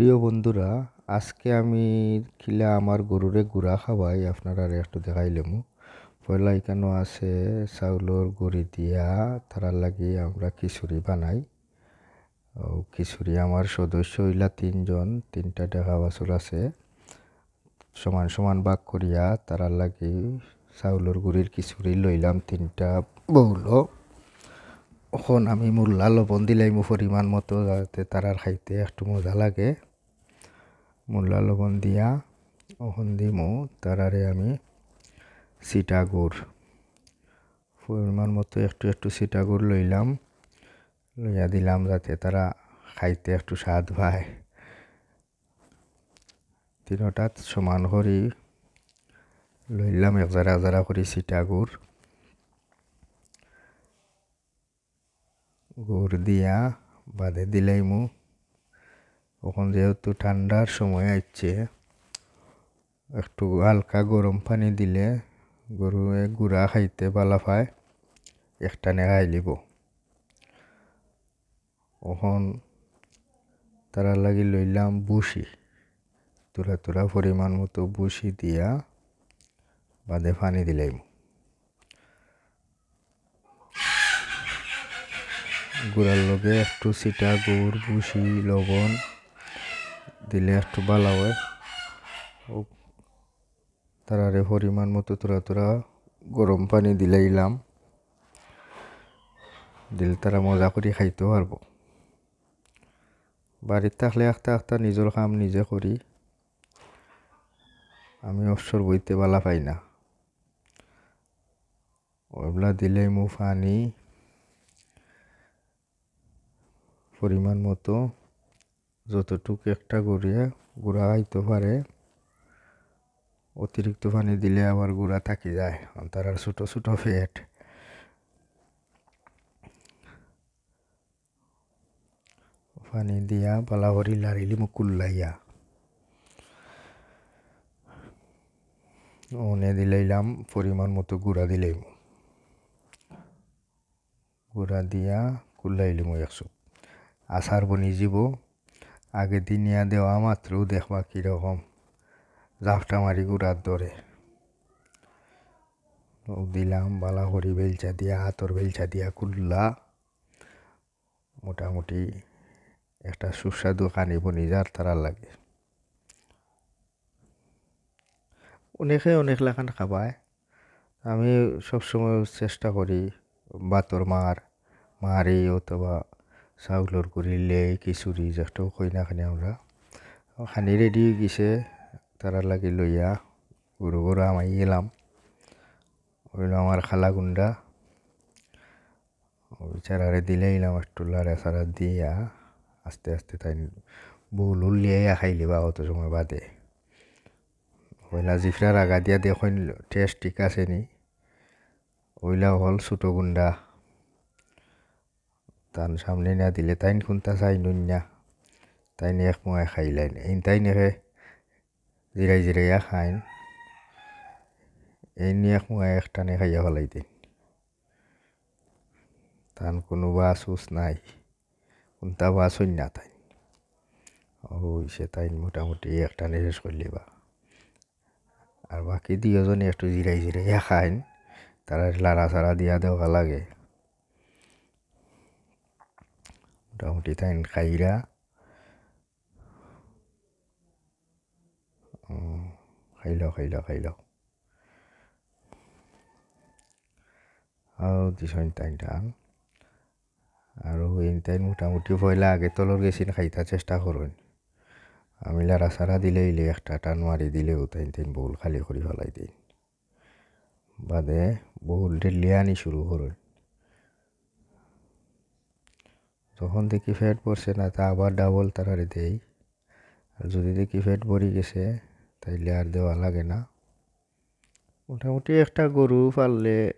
প্রিয় বন্ধুরা, আজকে আমি খিলা আমার গরুরে গুড়া খাওয়াই, আপনারা একটু দেখাইলেমু পয়লা এখানেও আছে চাউলর গুড়ি দিয়া তারার লাগি আমরা খিচুড়ি বানাই। খিচুড়ি আমার সদস্য হইলা তিনজন, তিনটা দেখা বাছুর আছে। সমান সমান ভাগ করিয়া তারার লাগি চাউলর গুড়ির খিচুড়ি লইলাম তিনটা বউল এখন আমি মূল্যা লবণ দিলাইমু পরিমাণ মতো, যাতে তারার খাইতে একটু মজা লাগে। মূল্যা লবণ দিয়া ওখন দিমু তারারে আমি সিটা গুড় পরিমাণ মতো একটু একটু সিটা গুড় লইলাম, লইয়া দিলাম যাতে তারা খাইতে একটু স্বাদ পায়। তিনোটাত সমান করি লইলাম, এক জারা জারা করি সিটা গুড় গুড় দিয়া বাদে দিলাইমু এখন যেহেতু ঠান্ডার সময় আসছে একটু হালকা গরম পানি দিলে গরুয়ে গুড়া খাইতে ভালো পায়, একটানে খাই লিব। এখন তারা লাগি লইলাম বুসি তুরা তুরা পরিমাণ মতো বুসি দিয়া বাদে পানি দিলাইম গুড়ার লগে একটু সিটা গুড় বুসি লবণ দিলে একটু ভালো হয়। তারারে পরিমাণ মতো তোরা তোরা গরম পানি দিলাইলাম দিলে তারা মজা করে খাইতেও পারব। বাড়ির থাকলে একটা একটা নিজের কাম নিজে করি। আমি অবসর বইতে বালা পাই না। ওগুলা দিলে মু পানি পরিমাণ মতো যতটুকু একটা গড়িয়ে গুঁড়া হইতে পারে, অতিরিক্ত পানি দিলে আবার গুঁড়া থাকি যায়। তার আর ছোটো ছোটো ফেট পানি দিয়া পালা করি লাড়িলি মুকুল্লাইয়া ওনে দিলাইলাম পরিমাণ মতো গুঁড়া দিলাইম। গুঁড়া দিয়া কুল্লাইলিম একশো আচার বনি যাব আগে দিনিয়া দেওয়া মাত্র দেখবা কীরকম জাফটা মারি গুড়ার ধরে দিলাম বালা করি বেলচা দিয়া হাতর বেলচা দিয়া কুল্লা মোটামুটি একটা সুস্বাদু কানি বনি যার তারা লাগে। অনেকে অনেক লাখান খাবায়। আমি সবসময় চেষ্টা করি বাতর মার, মারি অথবা চাউলর গুড়ি লেই খিচুড়ি যেটাও কই না খানি আমরা। খানি রেডি হয়ে গেছে। তারা লাগি লইয়া গরু গরু আমাই গেলাম হইল আমার খালা গুন্ডা বিচারারে দিলে এলাম একটু লাড়া সারা দিয়া আস্তে আস্তে তাই বউল উল্লিয়ে খাইলি বা অত সময় বাদে। ওইলা জিফরার আগা দিয়া দেখুন টেস্ট ঠিক আছে নি? ওইলা হল, ছোটো গুন্ডা তান সামনে না দিলে তাইন খুনতা চাই নুন না তাইন এক মুয়াই খাইলাইন এই তাই নেখে জিরাই জিরাইয়া খাইন এই এক মুয়াই একটানে খাইয়া ফেলাই দিন তান কোনো বাস উস নাই কোনটা বাস হইন না তাই সে তাই মোটামুটি একটানে শেষ করলি বা আর বাকি দুজনে একটু জিরাই জিরাইয়া খাইন তারা লাড়া সাড়া দিয়া দেওয়া লাগে মোটামুটি তাই খাইরা খাইলাও খাইলাও খাইলাও আৰু দিছইন তাইন টান আৰু তাইন মোটামুটি পয়লা আগে তলর গেছিন খাইতা চেষ্টা করুন আমি লারা সারা দিলে ইলে একটা টান মারি দিলেও তাইন তাইন বউল খালি করি ফেলাই দিন বাদে বউল ডেলি আনি শুরু করুন যখন দেখি ফ্যাট পড়ছে না, তা আবার ডাবল তারারে দেই। আর যদি দেখি ফ্যাট পড়ে গেছে, তাইলে আর দেওয়া লাগে না। মোটামুটি একটা গরু পাললে